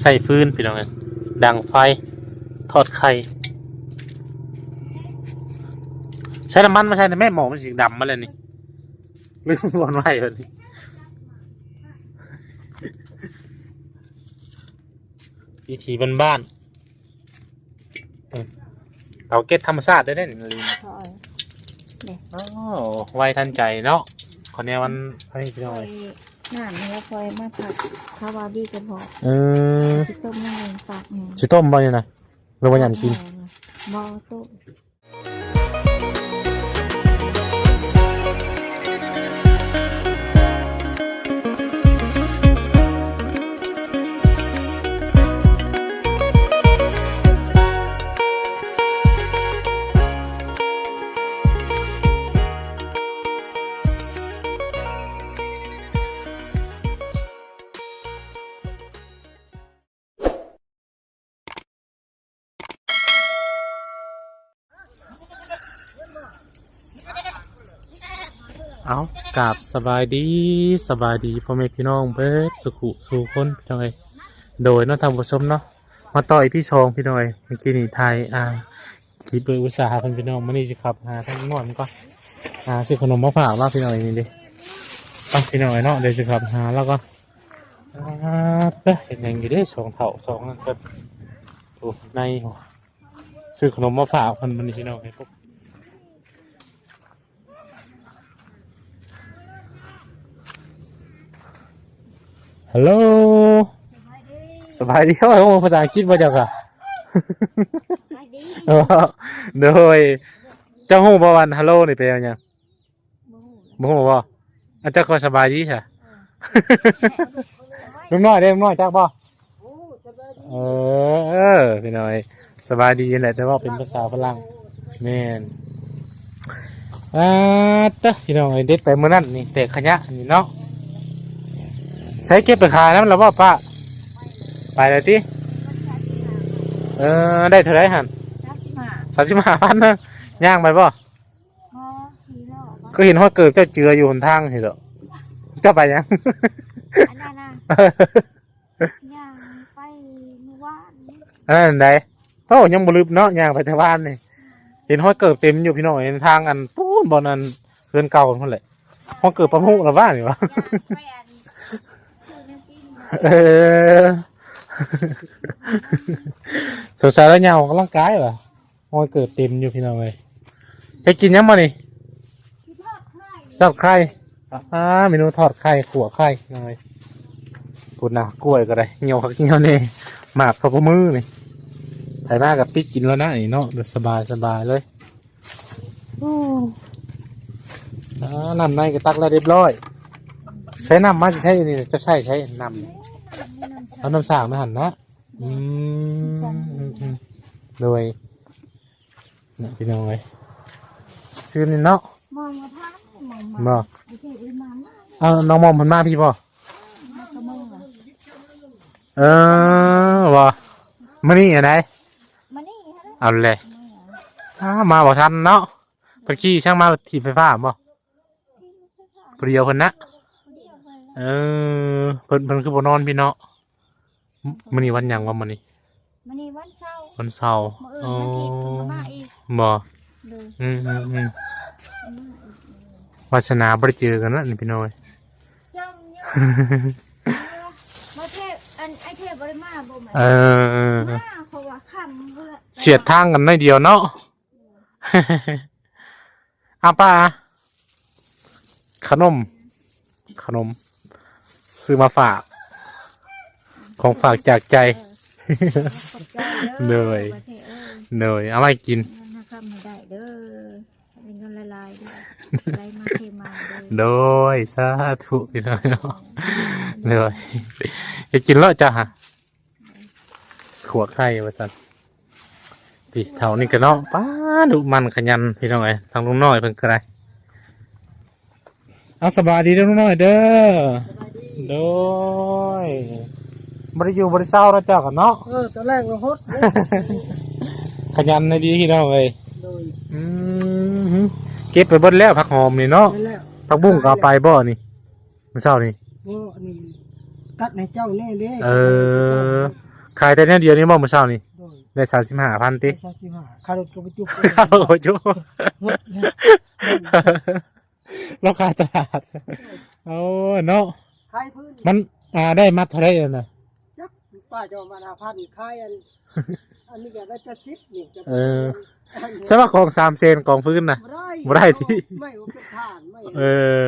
ใส่ฟืนพี่น้องเอ้ยดังไฟ ทอดไข่ ใช้น้ำมันมาใช้ในแม่หมอมันสีดำมาเลยนี่ลืมวันไว้เลยนี่วิถีบ้านๆเออเอาเก็ตธรรมชาติได้ได้หนึ่งลิงถอยโอ้ไวทันใจเนาะคนเนี้ยมันเฮ้ยพี่น้คออยย น้ำนี่แล้วคอยมาผัดข้าวบาดีกันพอเออชิต้มนั่งเองปากแห้งชิต้มบ่เนี่ยนะหรือว่าหยันกินบ่ต้ม กราบสบายดีสบายดีพ่อแม่พี่น้องเบิดสุขุสู่คนพี่น้องเอ้ยโดยน้องทำผู้ชมเนาะมาต่อยพี่ชองพี่น้องเอ้ยเมื่อกี้นี่ไทยอ่าคลิปโดยอุตสาหะพี่น้องมันนี่สิขับหาทั้งงอนก่อนอ่าซื้อขนมมาฝากว่าพี่น้องเอ้ยนี่ดิต้องพี่น้องเอ้ยเนาะเดี๋ยวสิขับหาแล้วก็อ่าเด้อเห็นยังอยู่เด้สองเท่าสองนั่นก็โอ้ในซื้อขนมมาฝากเพิ่นมันนี่พี่น้องเอ้ยพวก ฮัลโหลสบายดีเขาเอาภาษาอังกฤษมาจากอะไปดีเออโดยเจ้าหูบวันฮัลโหลนี่เป็นยังไงบ่ฮู้บ่หูบ่อาจจะก็สบายดีใช่ลุงน้อยเด้ลุงน้อยจักบ่เออเออพี่น้อย สบายดีแหละแต่ว่าเป็นภาษาฝรั่งแม่นอ่าเด้อพี่น้องไอ้เด็ดไปเมื่อนั้นนี่แต่ขยะนี่เนาะ ใช้เก็บไปขายน้ำแล้วบ่ป้าไปเลยติเออได้เท่าไหรหันรักสิมาสามสิบห้าพันนะย่างไปบ่พอทีแล้วบ่ก็เห็นว่าเกิดเจ้าเจืออยู่หนทางเห็นเหรอเจ้าไปยังอันนั้นน่ะย่างไปเมื่อวานนี้อันนั้นไดโอ้ยังบลืมเนาะย่างไปทางบ้านนี่เห็นห้อยเกิดเต็มอยู่พี่น้องเห็นทางอันปูนบอลอันเพื่อนเก่าคนแหละห้อยเกิดประมุกหรือบ้านนี่วะย่างไปอันซื้อน้ำกิน เออสงสัยแล้วยาวออกกำลังกายวะห้อยเกิดเต็มอยู่พี่น้องเลยให้กินยังมานี่ที่ทอดไข่ทอดไข่อ่าเมนูทอดไข่ขัวไข่หน่อยพูดนะกล้วยก็ได้เหี่ยวคักเหี่ยวนี่หมากกับมือนี่ไถหน้ากับปิ๊กกินแล้วนะนี่เนาะเดี๋ยวสบายสบายเลยโอ้อ่าน้ำในก็ตักแล้วเรียบร้อย ใช้น้ำมาจะใช้อันนี่จะใช่ใช้น้ำ เอาน้ำสางมาหันนะอืมอืมอืมโดยเนี่ยพี่น้องเลยชื่อนี่เนาะมองมาทานมองมาบ่ไม่ใช่อีมันนะเอาน้องมอมเพันมาพี่ป่ะมันก็มองอะเออว่มานี่อะไรมานี่ฮะเอาเลยอ้ามาบอกทันเนาะเมื่อกี้ช่างมาถีบไฟฟ้าบ่เพรียวเพิ่นนะ เออเพิ่นเพิ่นคือบ่นอนพี่เนาะมื้อนี้วันหยังวะมื้อนี้มานี่วันเช้าร์วันเสาร์มาเอิญมาทีเพิ่งมาอีกบ่เลยอืมอืมอืมมาอีกวาสนาบ่ได้เจอกันนะนี่พี่น้อยเจ้าเนี่ยมาเทพอันไอเทพบริมาบ่แม่เออ มาเพราะว่าคำเวลาเสียดทางกันหน้อยเดียวเนาะอาป้าขนม ขนม ซื้อมาฝาก ของฝากจากใจ ขอบใจเหนื่อย ประเทศเอ้ยเหนื่อยเอาไว้กิน เงินนะครับไม่ได้เด้อเป็นเงินละลายเด้อไหลมาเทมาเด้อโดยสาธุพี่น้อยเนาะเหนื่อยจะกินแล้วจ้ะฮะขวไข่ว่าสันพี่เท่านี้ก็เนาะป้าดุมันขยันพี่น้องไอ้ทางลุงน้อยเพิ่นก็ได้เอาสบายดีเด้อลุงน้อยเด้อ โดยบริอยู่บริเศร้าแล้วเจ้ากันเนาะเออตอนแรกเราฮดขยันในดีพี่น้องเอ้ยโดยอืมเก็บไปเบิดแล้วผักหอมนี่เนาะนั่นแหละผักบุ้งก็เอาไปบ่นี่มื้อเช้านี่ โอ้นี่ตัดในเจ้าแน่เด้เออ ขายแต่เนี่ยเดียวนี้บ่มื้อเช้านี่โดยได้สามสิบห้าพันติไปสักที่ห้าคารถก็ไปจุบข้าวโอ้ยหมดเนี่ย เราขายตลาดโอ้เนาะขายพื้น มันอ่าได้มัดเท่าไหรน่ะจักป้าจะเอามาหาพันขายอัน อันนี้ก็ได้จะสิบนี่จะเออ ใช่ว่าของสามเซนกองพื้นน่ะบ่ได้บ่ได้ที่ ไม่ว่าเป็นทานไม่เอ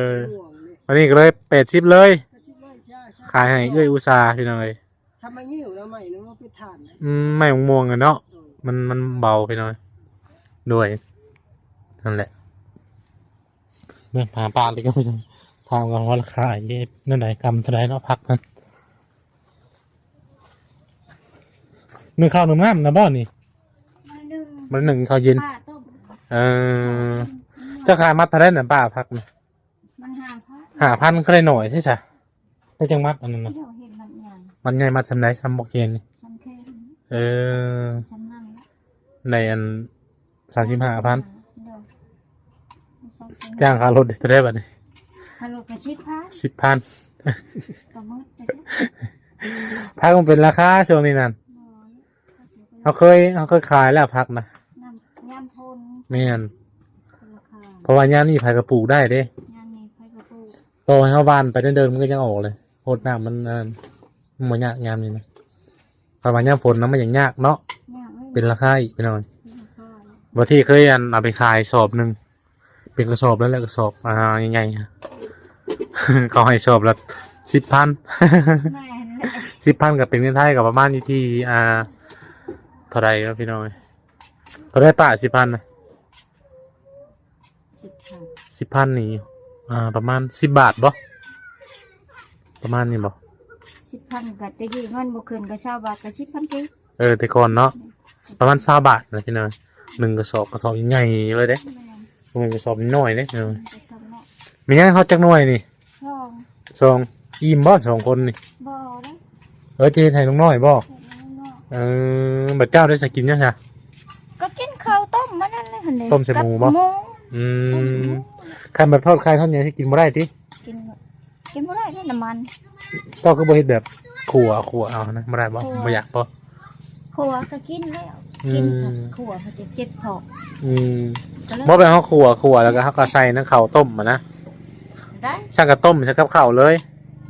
อ ห่วงนี่วันนี้ก็เลยเป็ดชิปเลยก็สิไม่ใช่ใช่ขายให้เอ้ยอุตสาห์พี่น้องเอ้ยทำไมยิ้วแล้วไม่แล้วว่าเป็นทานนะอืมไม่ม่วงๆอะเนาะ โดยมันมันเบาไปหน่อยด้วยนั่นแหละเมื่อผ่าปลาไปก็ไม่ต้อ งทางกันว่าราคาเย่นั่นไหนกำเท่าไหรเนาะพักมันหนึ่งข้าวหนึ่งน้ำนะบ่นี่มาหนึ่งมันหนึ่งข้าวเย็น ป้าต้มเออเจ้าขายมัดเท่าไหรน่ะป้าพักน่ะมันหาพักหาพันก็ได้หน่อยใช่ไหมได้จังมัดอันนั้นนะเดี๋ยวเห็นมันอย่างมันไงมัดสำไรซ้ำบอกเย็นนี่ฉันแค่นี้เออ ฉันนั่นละในอันสามสิบห้าพันเดี๋ยวจ้างค่ารถเท่าไหรบัดนี้ ฮัลโหลกระชิดพักสิบพันกระมืดไปด้วยพักมันเป็นราคาช่วงนี้นั่นน้อยเขาเคยเขาเคยขายแล้วพักนะน้ำยำพลแม่นราคาเพราะว่าย่ามนี่ไผกระปลูกได้เด้ยำนี้ไฟกระปุกโตให้เขาบานไปเดินๆมันก็ยังออกเลยโคตรน้ำมันอันนั้นมันบ่ยากยามนี้นะเพราะว่าย่ามฝนน้ำมันยังยากเนาะยำไม่เป็นราคาอีกไปหน่อย ราคาบางที่เคยอันเอาไปขายสอบหนึ่ง เป็นกระสอบแล้วแหละกระสอบอ่าใหญ่ๆฮะเขาให้สอบละสิบพันแม่นสิบพันกับเป็นเงินไทยกับประมาณอยู่ที่อ่าเท่าไรครับพี่น้อยเท่าไรป่ะสิบพันนะสิบพันสิบพันนี่อ่าประมาณสิบบาทบ่ประมาณนี้บ่สิบพันก็จะยืมเงินบ่คืนก็เช่าบาทก็สิบพันกี่เออแต่ก่อนเนาะประมาณสาบาทนะพี่น้อยหนึ่งกระสอบกระสอบใหญ่ๆเลยเด้แม่นหนึ่งกระสอบน้อยๆเด้เออจะสมเนาะมีงั้นเขาจักหน่วยนี่ช่องสองอิ่มบ่สองคนนี่บ่ได้เออเจนให้ลุงน้อยบ่เห็นไหมเนาะเออบัดเจ้าได้สกินยังไงก็กินข้าวต้มมันนั่นแหละหั่นเด้ต้มใส่หมูบ่ กับหมูอืมคันแบบทอดไข่ทอดเนี้ยที่กินบ่ได้ติกินบ่กินบ่ได้นี่น้ำมัน ก็คือบ่เฮ็ดแบบขั่วขั่วเอานะบ่ได้บ่ขั่วบ่อยากบ่ ขัวก็กินแล้วอืกินมขัวมันจะเจ็ดพอกอืมก็เลยบ่ไปเฮาขั่วขั่วแล้วก็เฮาก็ใส่น้ำข้าวต้มมานะได้สั่งกับต้มใส่กับข้าวเลย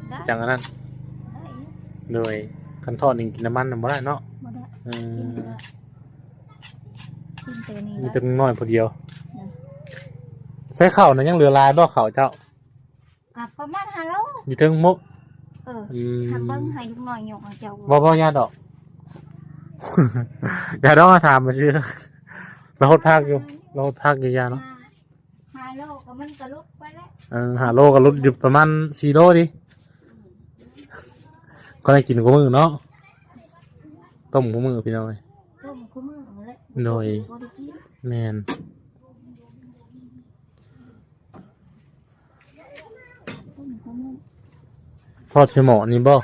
ได้จังอันนั้นได้โดยคันทอดนี่กินน้ำมันน่ะบ่ได้เนาะบ่ได้อืกินมบ่ได้กินตัวนี้มีนะแต่น้อยผู้เดียวใส่ข้าวน่ะยังเหลือหลายบ่ข้าวเจ้ากับประมาณห้าโลอยู่เทิงมุเอออืมทำเบิ้งให้ลูกน้อยยกให้เจ้าบ่บ่ยาดอก อย่าดอกมาถามมาซื่อเราหดพักอยู่เราหดพักอยู่ยาเนาะห้าโลก็มันก็ลุกไปแล้วเออหาโลกับรถอยู่ประมาณสี่โลดิก็ได้กินกูมือเนาะต้มกูมือพี่น้อยต้มคู่มือเอาเลยโดยบ่ได้กินแมนต้มคู่มือทอดเสยหมอนี่บ่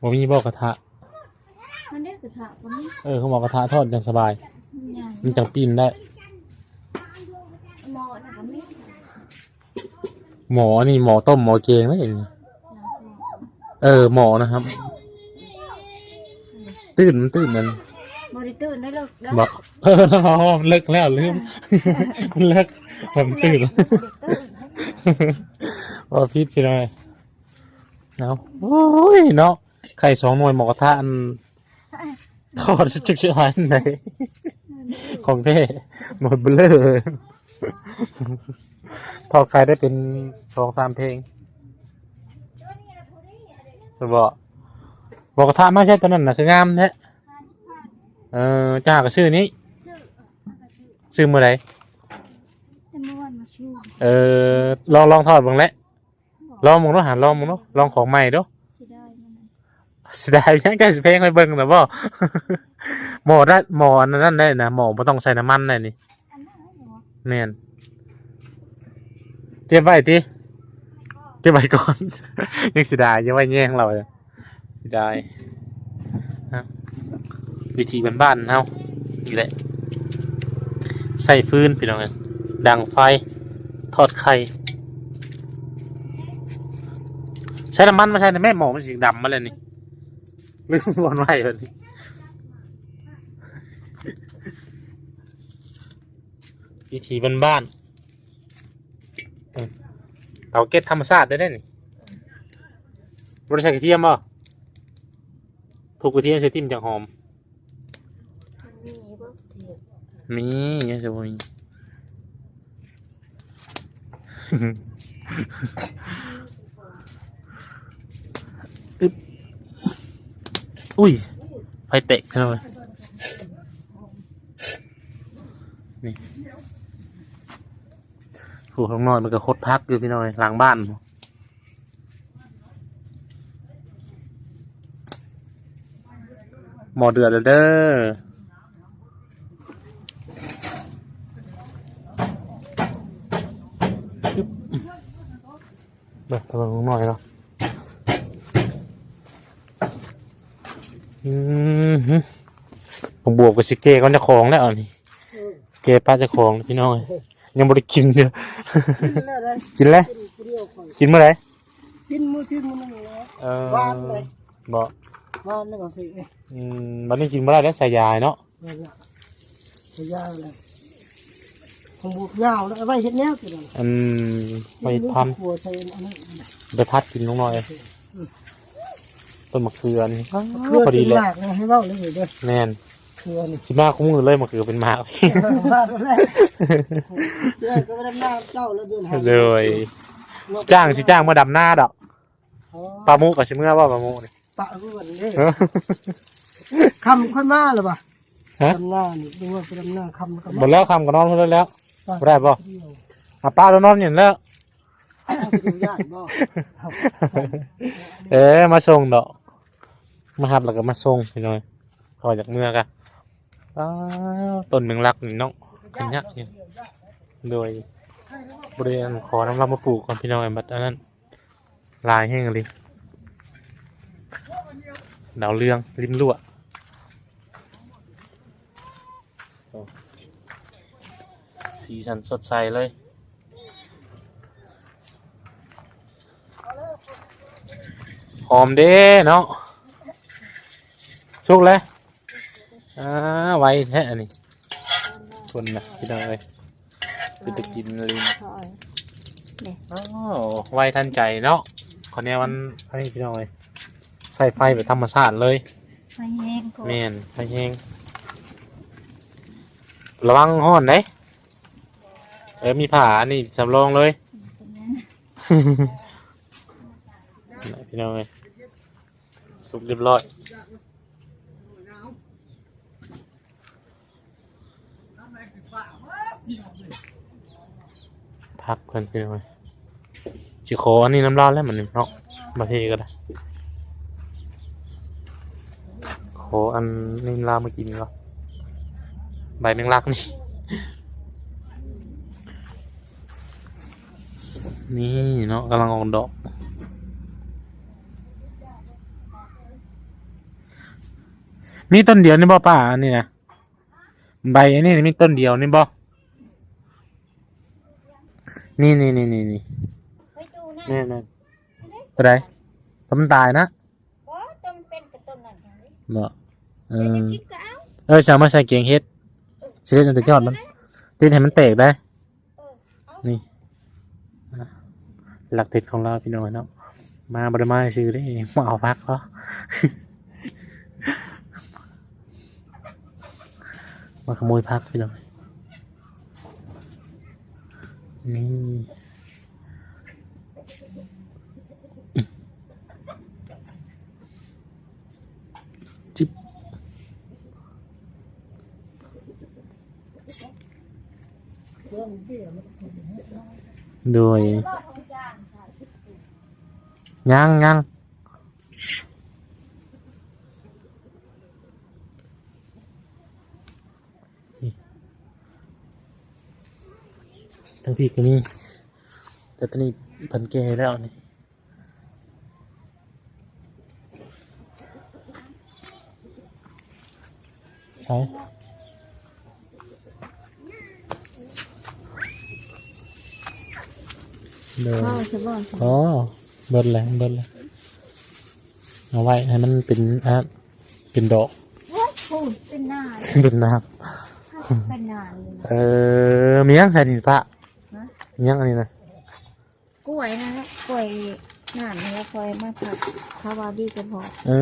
บ่มีบ่กระทะมันได้ กระทะวันนี้เออเขาบอกกระทะทอดยังสบาย ใหญ่มันจังปีนได้ หม้อนะก็มีหมอนี่หมอต้มหมอเกงนะเองเออหมอนะครับ ตื่นมันตื่นมันบริตื่นได้เลยเด้อบอกเออมันเลิกแล้วลืม มันเลิกผมตื่นบ่ได้ตื่นว่าพิษพี่น้อยเนาะโอ้ยเนาะไข่สองหน่วยหมอกระทะอัน ทอดจึกชื่อหันไหนของเท่หมดเบลอทอดไข่ได้เป็นสองสามเพลงจะบอกบอกกระทะไม่ใช่ตัวนั้นนะคืองามแท้เออจ้าก็ชื่อนี้ชื่อเมื่อไรเออลองลองทอดบ้างแหละลองมึงเนาะหันลองมึงเนาะลองของใหม่เด้อสิได้มัน เสียดายยังแกสิเพลงไปเบิ่งนะบ่หมอได้หมออันนั้นได้นะหมอบ่ต้องใส่น้ำมันได้นี่อันนั้นเหรอแม่นเตรียมไว้ติเตรียมไว้ก่อน ยังเสียดายยังไว้แย่งเราเลยเสียดายฮะวิธีบ้านๆเฮานี่แหละใส่ฟืนพี่น้องดังไฟทอดไข่ใช้น้ำมันมาใช้ในแม่หมอมันสีดำมาเลยนี่ ลืมบอลไว้แบบนี้วิธีบ้านๆเตาเก็ตธรรมชาติได้ได้นี่บริษัทกระเทียมบ่ถูกกระเทียมใช้ติ่มจากหอม มีบ่เทียมมียอะ อุ้ยไฟเตะกันเลยนี่ผูข้างนอกมันก็คดพักอยู่พี่น้อยหลังบ้านหมอเดือดแล้วเด้อเบิกตังหน่อยเนาะ อืมฮึผมบวกกับสิเกก็จะของแล้วอันนี้เออเกป้าจะของพี่น้อยยังไม่ได้กินเลยกินแล้วได้กินแล้วกินผู้เดียวก่อนกินเมื่อไหร่กินมื้อชื่นมื้อนึงแล้วเออหวานเลยบอกว่านแล้วก็สิอืมวันนี้กินเมื่อไหร่แล้วใส่ยายเนาะนั่นล่ะจะยาวเลยของบุกยาวแล้วเอาไว้เฮ็ดแนวกินนั่นอืมไปพันหัวใส่อันนั้นไปพัดกินลงหน่อย ต้นมะเขือนี่เครือพอดีเลยมากนะให้เว้าเลยเด้อแน่นเครือนี่คิดมากคุ้มมือเลยมะเขือเป็นหมากมาแล้วแหละเจ้าก็บ่ได้มาเจ้าแล้วเดือนห้าเลยจ้างสิจ้างมาดำหน้าดอกอ๋อปลาหมูกับชิเมื่อว่าปลาหมูนี่ปะรู้วันนี้คำค่อยมาหรือเปล่าฮะดำหน้านี่ดูว่าไปดำหน้าคำแล้วก็หมดแล้วคำกับน้องเท่านั้นแล้วมาบ่ได้บ่เที่ยวอะป้าแล้วนอนอย่างแล้วเอาไปดูญาติบ่เอ๊ะมาส่งดอก มาหับแล้วก็มาส่งพี่น้อยพอจากเมื่อกะต้นหนึ่งรักนี่น้องขันยักษ์นี่โดยบริเวณขอน้ำรับมาปลูกก่อนพี่น้องไอ้บัดอันนั้นลายแห้งเลยดาวเรืองริมรั่วสีสันสดใสเลยหอมเด้เนาะ ชุกเลยอ่าไวแท้อันนี้คนนะพี่น้องเลยคือจะกินลินถอยอ้าวไวทันใจเนาะคนนี้มันให้พี่น้องเลยใส่ไฟแบบธรรมชาติเลยไฟแห้งก็แมนไฟแห้งระวังห้อนเด้เออมีผ้าอันนี่สำรองเลยเป็นยังพี่น้องเลยสุกเรียบร้อย พักเพื่อนพี่น้องเลยจิโคอันนี้น้ำร้อนแล้วมันนี่เนาะมาเทก็ได้โคอันนี้ลามากินก็ใบแมงลักนี่นี่เนาะกำลังออกดอกมีต้นเดียวนี่บ่ป่าอันนี้นะใบอันนี้มีต้นเดียวนี่บ่ นี่นี่นี่นี่นี่ไปดูนะนี่นี่อะไรต้นตายนะบ่ต้นเป็นกับต้นนั่นอย่างนี้บ่เอเดี๋ยวอจะกินก็เอาเออจะเอามาใส่เกียงเฮ็ดเสียจนแต่ยอดมันติดให้มันแตกได้เออเอานี่อะหลักเด็ดของเราพี่น้องเนาะมาบริมาซื้อได้มาเอาพักเขามาขโมยพักพี่น้อง นี่จิ๊บโดย รอดของจางค่ะ ยังยังนี่ ทั้งพี่ก็มีแต่ตอนนี้เพันแก่แล้วนี่ใช่เดินพ่อจะบอกอ๋อเบิดเลยเบิดเลยเอาไว้ให้มันเป็นอะเป็นดอกว่าพูดเป็นหน้าเป็นน้ถ้าเป็นนานเลยเออมียังไงนี่ปะนะมี ยังอันนี้นะกล้วยนั่นแหละกล้วยนานแล้วคอยมาผัดข้าวบาดีกันพอเอ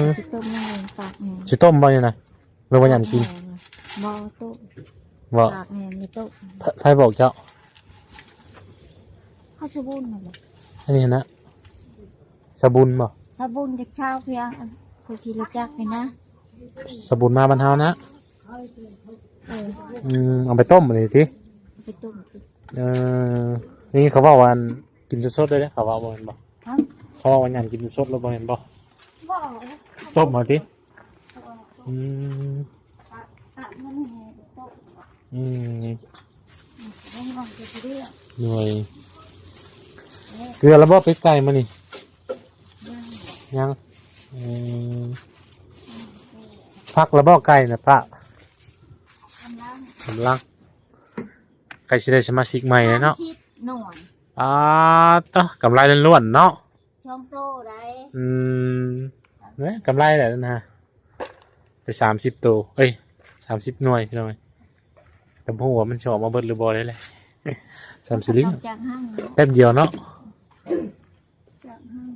อสิต้มนั่งเองปากแห้งสิต้มบ่เนี่ยนะหรือว่าหยังกินบ่ต้มบ่ปากแห้งไม่ต้มไผไผบอกเจ้าข้าวสบุนนั่นแหละอันนี้นะสบุนบ่สบุนจากเช้าเพียงคือขี่รถจักรนี่นะสบุนมาบรรเทานะ เอออืมเอาไปต้มเลยสิไปต้ม เออนี่เขาบอกว่าอันกินสดๆเลยนะเขาว่าบ่เห็นบ่ฮะเขาบอกว่าอันกินสดแล้วบ่เห็นบ่บ่ต้มมาดิอืมตัดมันแห้งต้มอืมไม่หอมจะเรียกหน่วยเกลือแล้วบ่เป็ดไก่มานี่ยังอืมพักแล้วบ่ไก่นะพระกำลังกำลั งไก่สิได้สมาชิกใหม่เลยเนาะชิดหน่วยอ่าต่อกำไรล้วนๆเนาะช่องโตได้อืมเนี่ยกำไรแหละนะฮะไปสามสิบตัวเอ้ยสามสิบหน่วยพี่น้อยแต่พวกว่ามันชอบมาเบิดหรือบอได้เลยสามสิบลิตรจากห้างเนาะแป๊บเดียวเนาะจากห้าง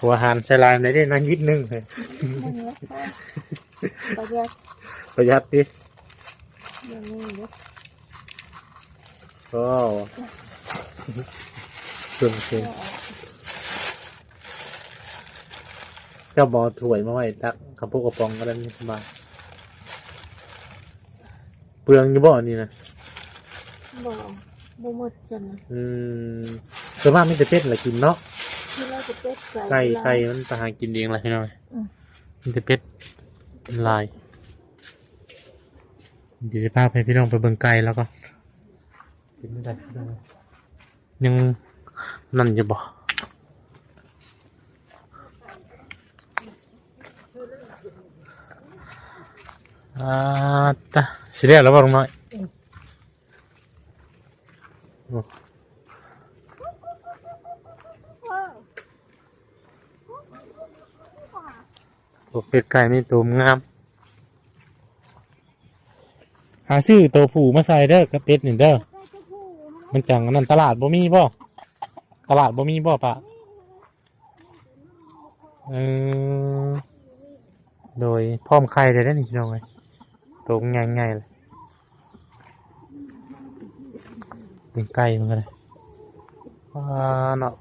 หัวอาหารใส่ลายในได้น้อยนิดนึงเลยไม่เนี้ยประหยัดประหยัดดิเดี๋ยวนี้เดี๋ยว ก็ส่วนเสียเจ้าบอถวยมาไว้ตักขับพวกกระป๋องก็ได้ไม่สบายเปลืองอยู่บ่อันนี่นะบ่บ่หมดจังนะอืมส่วนมากไม่จะเป็ดแหละกินเนาะที่เราจะเป็ดไก่ ไก่มันตาหากินเองแหละพี่น้อยอืม มันจะเป็ดเป็นลายเดี๋ยวจะพาไปพี่น้องไปเบิ่งไก่แล้วก็ กินไม่ได้ยังนั่นจะบอกอ่าตะสิเรียกแล้วบ่ลุงน้อยโอ้ตัวเป็ดไก่นี่ตัวงาม หาซื้อตัวผูมาใส่เด้อกับเป็ดหนี่งเด้อ มันจังอันนั้นตลาดบ่มีบ่ตลาดบ่มีบ่ปะเออโดยพร้อมไข่เลยได้อนี่พี่น้องเลยตัวง่ายๆเลยเป็นไก่เหมันก็เลยว้าเนาะ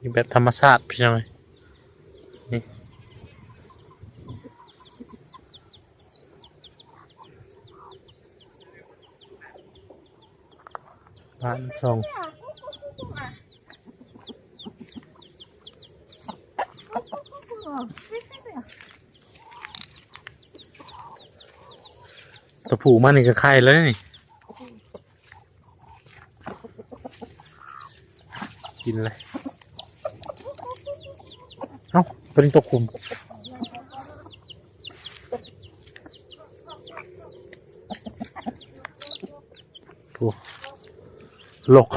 นี่แบบธรรมชาติพี่น้องเลย บ้านส่งตัวผูมันนี่ก็ไข่แล้วนี่ กินเลย เอ้าตัวนี้ตัวคุม หลก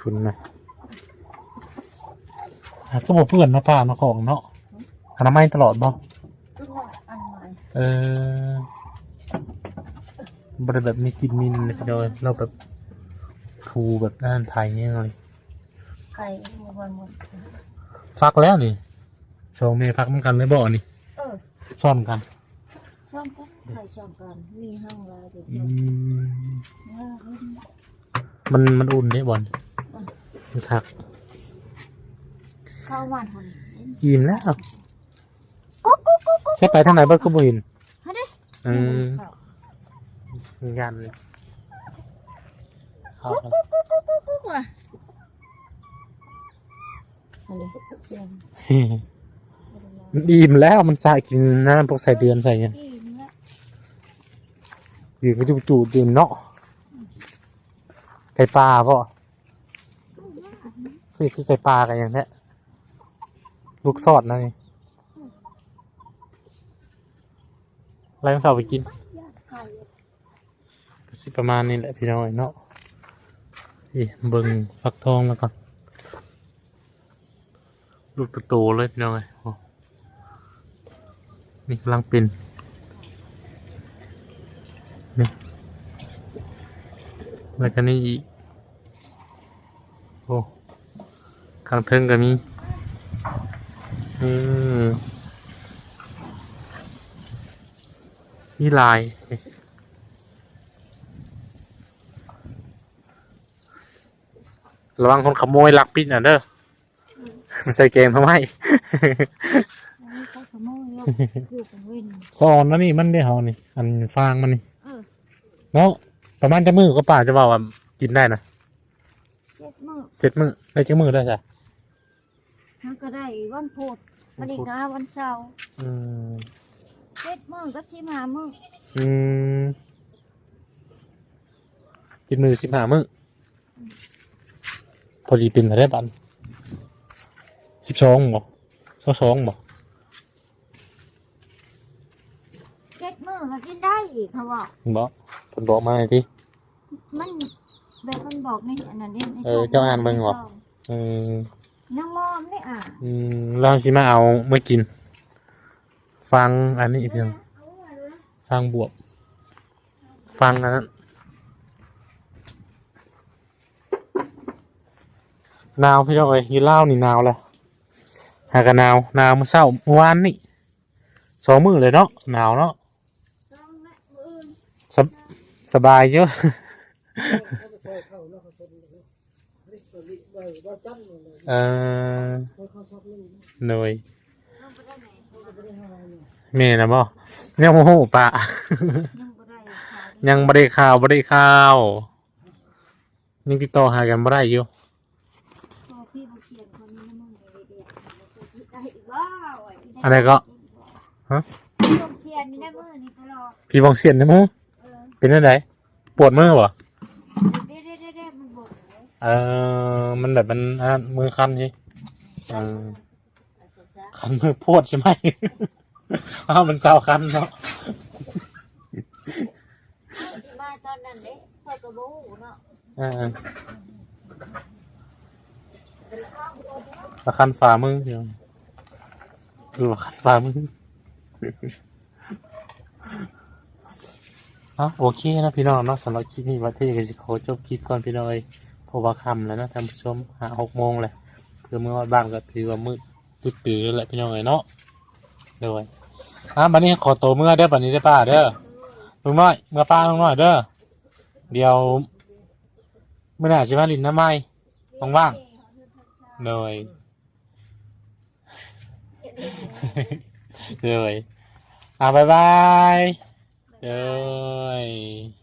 คุณนะอะก็บอกเพื่อนมาป่ามาของเนาะอนามัยตลอดบ่ทุกอย่างอันใหม่เออบริแบบมีกินมินเลยเดียวเราแบบทูแบบด้านไทยเนี่ยเลยไก่หมดวันหมดฟักแล้วนี่สองเมฟักเหมือนกันเลยบ่นี่เออ ซ่อนกันช่องกันไข่ช่องกันมีห้างลายเดี๋ยวอืเดี๋ยวมเนี่ยเฮ้ยมันมันอุ่นได้บอลมันคักเข้ามาทอิ่มแล้วำกุ๊กกุ๊กกุ๊กกุ๊กใช่ไปทางไหนบ้างก็บ่เห็นฮะดิอืมยันเลยเข้ากันกุ๊กกุ๊กกุ๊กกุ๊กกุ๊กว่ะอะไรเสียง มันอิ่มแล้วมันใส่กินน้ำพวกใส่เดือนใส่ยังอีกเนี่ยดื่มก็จูจูดื่มเนาะไก่ปลาป่ะคือคือไก่ปลากันอย่างเนี้ยลูกซอดนะนี่อะไรมันเข้าไปกินก็สิประมาณนี้แหละพี่น้อยเนาะนี่เบิ่งฟักทองแล้วก่อนลูกโตๆเลยพี่น้องเอ้ยโอ้ นี่กำลังเป็นนี่แล้วก็นี่อีก โอ้ข้างเทิงก็มีอืมนี่ลาย ระวังคนขโมยลักปิดน่ะเด้อใส่เกมทำไม ขโมยเอาอยู่กันเว้นซอนนะนี่มันได้เฮานี่ อันฟางมันนี่เออเนาะประมาณจะมือก็ป่าจะบอกว่ากินได้นะเจ็ดมื้อเจ็ดมือได้จะมือได้จ้ะมันก็ได้วันพุธวันอีกาวันเสาร์อืมเจ็ดมื้อกับสิบห้ามื้ออืมกินมือสิบห้ามือพอดีเป็นอะไรบันสิบสองบ่สองสองบ่ เจ็ดมื้ อก็กินได้อีกเขาบอกบ่ผลบอกมาให้ทีมันแบบมันบอกในอันนั้นนี่ในเออเจ้าอ่านเบิ่งเหรออืมน้องมอมได้อ่านอืมเราสิมาเอาเมื่อกิน ฟังอันนี้เพียงเอาไว้เลยฟังบวบ ฟังอันนั้นหนาวพี่น้องเอ้ยอยืนเล่าวนี่หนาวแหละหากันหนาวหนาวเมื่อเช้าเมื่อวานนี่สองมือเลยเนาะหนาวเนาะ ลองนะมื้ออื่น สบ สบายเยอะเขาไปซอยเข้าแล้วเขาชนเลยเฮ้ยตัวนี้ไว้ว่าจันเลยเออเขาเขาชอบเล่นหน่อยลองไปได้ไหนเขาก็ไม่ได้หาเนี่ยแม่นะบ่ยังโมโหปะ ยังบ่ได้ขายยังบ่ได้ข่าวบ่ได้ข่าวยังติดต่อหากันบ่ได้อยู่พอพี่มาเขียนคนนี้นะมึงเลยเดียวได้อีกว้าวไอ้อะไรก็ฮะพี่ลงเขียนนี่นะมือนี่ตลอดพี่บองเสียนนะมูเออ เป็นจังไดปวดมือบ่เด้เด้เด้เด้มันบ่นเลยเออมันแบบมันอะมือคันใช่เออคันมือโพดใช่ไหม อ้าวมันเศร้าคันเนาะมาตอนนั้นเด้พอยกระโบหูเนาะเออแล้วคันฝ่ามือเดียวคือว่าคันฝ่ามือ เนาะโอเคนะพี่น้องเนาะสำหรับคลิปนี้วัดที่กสิโคจบคลิปก่อนพี่น้องเอ้ยเพราะว่าค่ำแล้วนะท่านผู้ชมหาหกโมงเลยคือเมื่อวันบ้านก็ถือว่ามืดตื้อตื้อแหละพี่น้องเอ้ยเนาะเดี๋ยอะบัดนี้ขอโตเมื่อเด้อบัดนี้ได้ป้าเด้อลุงน้อยเมื่อป้าลุงน้อยเด้อเดี๋ยวเมื่อไหร่สิมาลินน้ำไม้ว่างๆเลยเลยอะบ๊ายบาย เลย